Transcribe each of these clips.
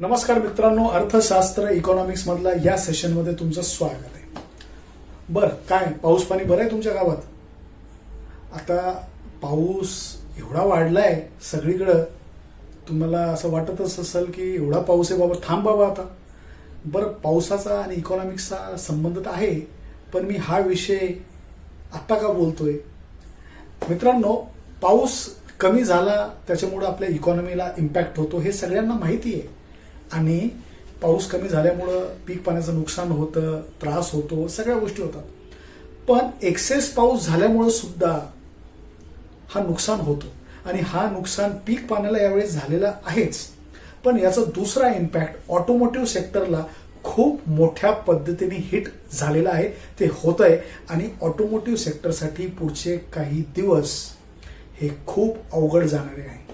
नमस्कार मित्रांनो अर्थशास्त्र इकॉनॉमिक्स मधला या सेशनमध्ये तुमचं स्वागत आहे. बर काय पाऊस पाणी बरं आहे तुमच्या गावात? आता पाऊस एवढा वाढलाय सगळीकडं. तुम्हाला असं वाटतच असेल की एवढा पाऊस आहे बाबा थांब बाबा आता. बरं पावसाचा आणि इकॉनॉमिक्सचा संबंध तर आहे पण मी हा विषय आत्ता का बोलतोय? मित्रांनो पाऊस कमी झाला त्याच्यामुळं आपल्या इकॉनॉमीला इम्पॅक्ट होतो हे सगळ्यांना माहिती आहे. आणि पाऊस कमी झाल्यामुळं पीक पाण्याचं नुकसान होतं त्रास होतो सगळ्या गोष्टी होतात. पण एक्सेस पाऊस झाल्यामुळं सुद्धा हा नुकसान होतो. आणि हा नुकसान पीक पाण्याला यावेळेस झालेला आहेच. पण याचा दुसरा इम्पॅक्ट ऑटोमोटिव्ह सेक्टरला खूप मोठ्या पद्धतीने हिट झालेला आहे. ते होत आहे आणि ऑटोमोटिव्ह सेक्टरसाठी पुढचे काही दिवस हे खूप अवघड जाणारे आहे.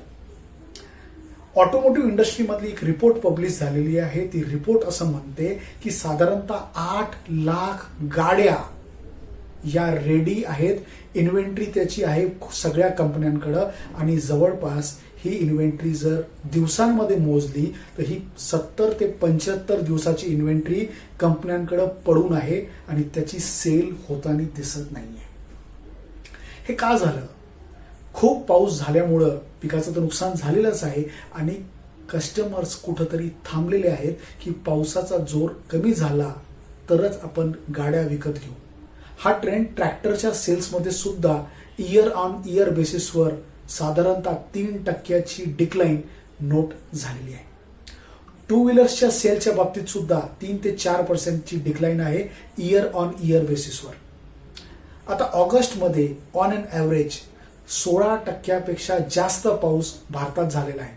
ऑटोमोटिव्ह इंडस्ट्रीमधली एक रिपोर्ट पब्लिश झालेली आहे. ती रिपोर्ट असं म्हणते की साधारणतः आठ लाख गाड्या या रेडी आहेत. इन्व्हेंटरी त्याची आहे सगळ्या कंपन्यांकडं आणि जवळपास ही इन्व्हेंटरी जर दिवसांमध्ये मोजली तर ही सत्तर ते पंच्याहत्तर दिवसाची इन्व्हेंटरी कंपन्यांकडं पडून आहे आणि त्याची सेल होताना दिसत नाहीये. हे का झालं? खूप पाऊस झाल्यामुळं पिकाचं तर नुकसान झालेलंच आहे. आणि कस्टमर्स कुठंतरी थांबलेले आहेत की पावसाचा जोर कमी झाला तरच आपण गाड्या विकत घेऊ. हा ट्रेंड ट्रॅक्टरच्या सेल्समध्ये सुद्धा इयर ऑन इयर बेसिसवर साधारणतः तीन टक्क्याची डिक्लाईन नोट झालेली आहे. टू व्हीलर्सच्या सेलच्या बाबतीत सुद्धा तीन ते चार पर्सेंटची डिक्लाईन आहे इयर ऑन इयर बेसिसवर आता ऑगस्टमध्ये ऑन अन ॲव्हरेज सोळा टक्क्यापेक्षा जास्त पाऊस भारतात झालेला आहे.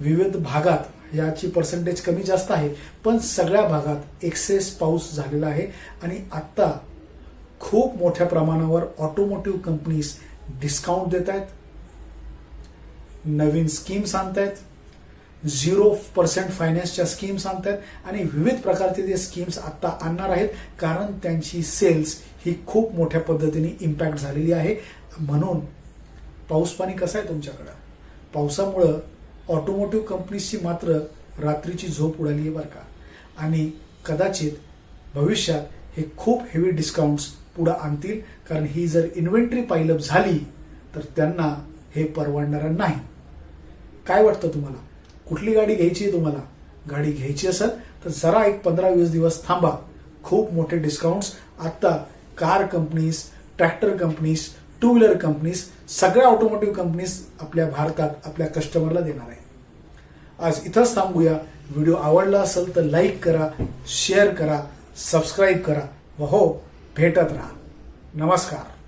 विविध भागात याची पर्सेंटेज कमी जास्त आहे पण सगळ्या भागात एक्सेस पाऊस झालेला आहे आणि आत्ता खूप मोठ्या प्रमाणावर ऑटोमोटिव्ह कंपनीज डिस्काउंट देत आहेत. नवीन स्कीम्स आणतायत. झिरो पर्सेंट फायनान्सच्या स्कीम्स आणतायत आणि विविध प्रकारचे ते स्कीम्स आत्ता आणणार आहेत कारण त्यांची सेल्स ही खूप मोठ्या पद्धतीने इम्पॅक्ट झालेली आहे. म्हणून पाऊस पाणी कसं आहे तुमच्याकडं? पावसामुळं ऑटोमोटिव्ह कंपनीजची मात्र रात्रीची झोप उडाली आहे बरं का. आणि कदाचित भविष्यात हे खूप हेवी डिस्काउंट्स पुढं आणतील कारण ही जर इन्व्हेंटरी पाईलअप झाली तर त्यांना हे परवडणार नाही. काय वाटतं तुम्हाला? कुठली गाडी घ्यायची आहे तुम्हाला? गाडी घ्यायची असेल तर जरा एक पंधरा वीस दिवस थांबा. खूप मोठे डिस्काउंट्स आत्ता car companies tractor companies two wheeler companies सगळ्या ऑटोमोटिव्ह कंपनीज आपल्या भारतात आपल्या कस्टमरला देणार आहे. आज इथंच थांबूया. व्हिडिओ आवडला असेल तर लाईक करा शेअर करा सबस्क्राईब करा. व हो भेटत राहा. नमस्कार.